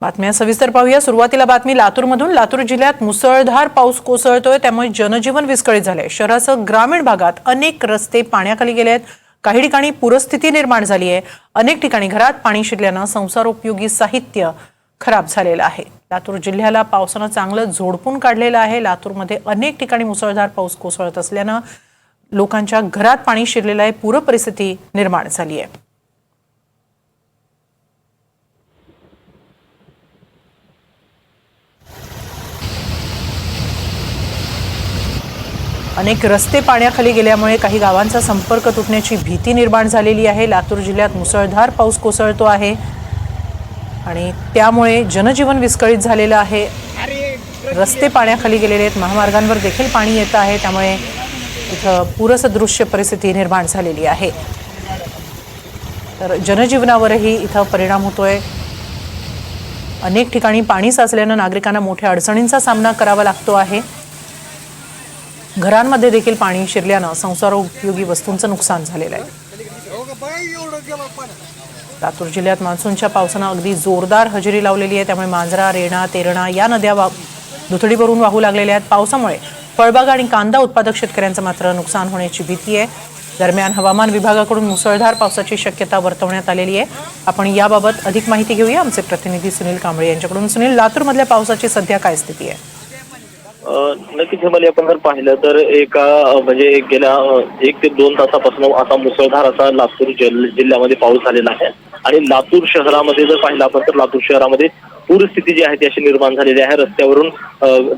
बातम्या सविस्तर पाहूया. सुरुवातीला बातमी लातूरमधून. लातूर जिल्ह्यात मुसळधार पाऊस कोसळतोय त्यामुळे जनजीवन विस्कळीत झालंय. शहरासह ग्रामीण भागात अनेक रस्ते पाण्याखाली गेले आहेत. काही ठिकाणी पूरस्थिती निर्माण झाली आहे. अनेक ठिकाणी घरात पाणी शिरल्यानं संसारोपयोगी साहित्य खराब झालेलं आहे. लातूर जिल्ह्याला पावसानं चांगलं झोडपून काढलेलं आहे. लातूरमध्ये अनेक ठिकाणी मुसळधार पाऊस कोसळत असल्यानं लोकांच्या घरात पाणी शिरलेलं आहे. पूर परिस्थिती निर्माण झाली आहे. अनेक रस्ते पाण्याखाली गेल्यामुळे काही गावांचा संपर्क तुटण्याची भीती निर्माण झालेली आहे. लातूर जिल्ह्यात मुसळधार पाऊस कोसळतो आहे आणि त्यामुळे जनजीवन विस्कळीत झालेलं आहे. रस्ते पाण्याखाली गेलेले आहेत. महामार्गांवर देखील पाणी येतं आहे. त्यामुळे इथं पूरसदृश्य परिस्थिती निर्माण झालेली आहे. तर जनजीवनावरही इथं परिणाम होतोय. अनेक ठिकाणी पाणी साचल्यानं नागरिकांना मोठ्या अडचणींचा सामना करावा लागतो आहे. घरांमध्ये देखील पाणी शिरल्यानं संसारोपयोगी वस्तूंचं नुकसान झालेलं आहे. लातूर जिल्ह्यात मान्सूनच्या पावसानं अगदी जोरदार हजेरी लावलेली आहे. त्यामुळे मांजरा रेणा तेरणा या नद्या वा दुथडीवरून वाहू लागलेल्या आहेत. पावसामुळे फळबाग आणि कांदा उत्पादक शेतकऱ्यांचं मात्र नुकसान होण्याची भीती आहे. दरम्यान हवामान विभागाकडून मुसळधार पावसाची शक्यता वर्तवण्यात आलेली आहे. आपण याबाबत अधिक माहिती घेऊया. आमचे प्रतिनिधी सुनील कांबळे यांच्याकडून. सुनील लातूरमधल्या पावसाची सध्या काय स्थिती आहे? नक्कीच मला आपण जर पाहिलं तर एका म्हणजे गेल्या एक ते दोन तासापासून असा मुसळधार असा लातूर जिल्ह्यामध्ये पाऊस झालेला आहे. आणि लातूर शहरामध्ये जर पाहिलं आपण तर लातूर शहरामध्ये पूरस्थिती जी आहे ती अशी निर्माण झालेली आहे. रस्त्यावरून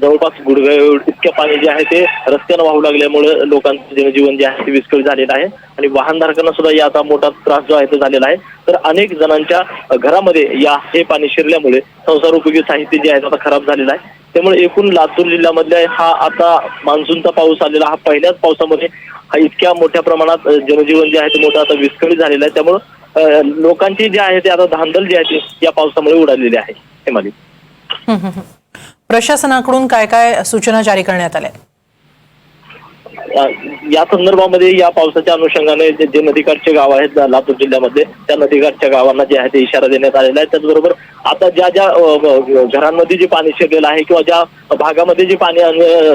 जवळपास गुडघ्या इतक्या पाणी जे आहे ते रस्त्यानं वाहू लागल्यामुळे लोकांचं जनजीवन जे आहे ते विस्कळीत झालेलं आहे. आणि वाहनधारकांना सुद्धा याचा मोठा त्रास जो आहे तो झालेला आहे. तर अनेक जणांच्या घरामध्ये या हे पाणी शिरल्यामुळे संसार उपयोगी साहित्य जे आहे ते आता खराब झालेलं आहे. त्यामुळे एकूण लातूर जिल्ह्यामधल्या हा आता मान्सूनचा पाऊस आलेला हा पहिल्याच पावसामध्ये हा इतक्या मोठ्या प्रमाणात जनजीवन जे आहे ते मोठं आता विस्कळीत झालेलं आहे. त्यामुळं लोकांची जी आहे ते आता धांदल जी आहे ती या पावसामुळे उडालेली आहे. हे मालिक. प्रशासनाकडून काय काय सूचना जारी करण्यात आल्या? या- संदर्भामध्ये या पावसाच्या अनुषंगाने जे जे नदीकाठचे गाव आहेत लातूर जिल्ह्यामध्ये त्या नदीकाठच्या गावांना जे आहे ते इशारा देण्यात आलेला आहे त्याचबरोबर आता ज्या ज्या घरांमध्ये जे पाणी शिरलेलं आहे किंवा ज्या भागामध्ये जे पाणी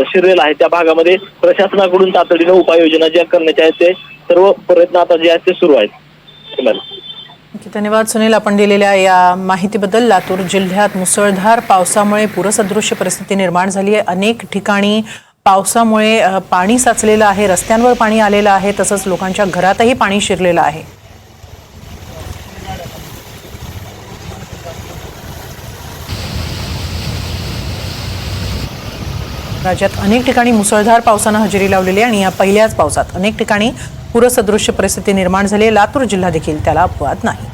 शिरलेलं आहे त्या भागामध्ये प्रशासनाकडून तातडीने उपाययोजना ज्या करण्याच्या आहेत ते सर्व प्रयत्न आता जे आहेत ते सुरू आहेत धन्यवाद सुनील. आपण दिलेल्या या माहितीबद्दल लातूर जिल्ह्यात मुसळधार पावसामुळे पूरसदृश्य परिस्थिती निर्माण झाली आहे. अनेक ठिकाणी पावसामुळे पाणी साचलेलं आहे रस्त्यांवर पाणी आलेलं आहे तसंच लोकांच्या घरातही पाणी शिरलेलं आहे. राज्यात अनेक ठिकाणी मुसळधार पावसानं हजेरी लावलेली आणि या पहिल्याच पावसात अनेक ठिकाणी पूरसदृश्य परिस्थिती निर्माण झाली लातूर जिल्हा देखील त्याला अपवाद नाही.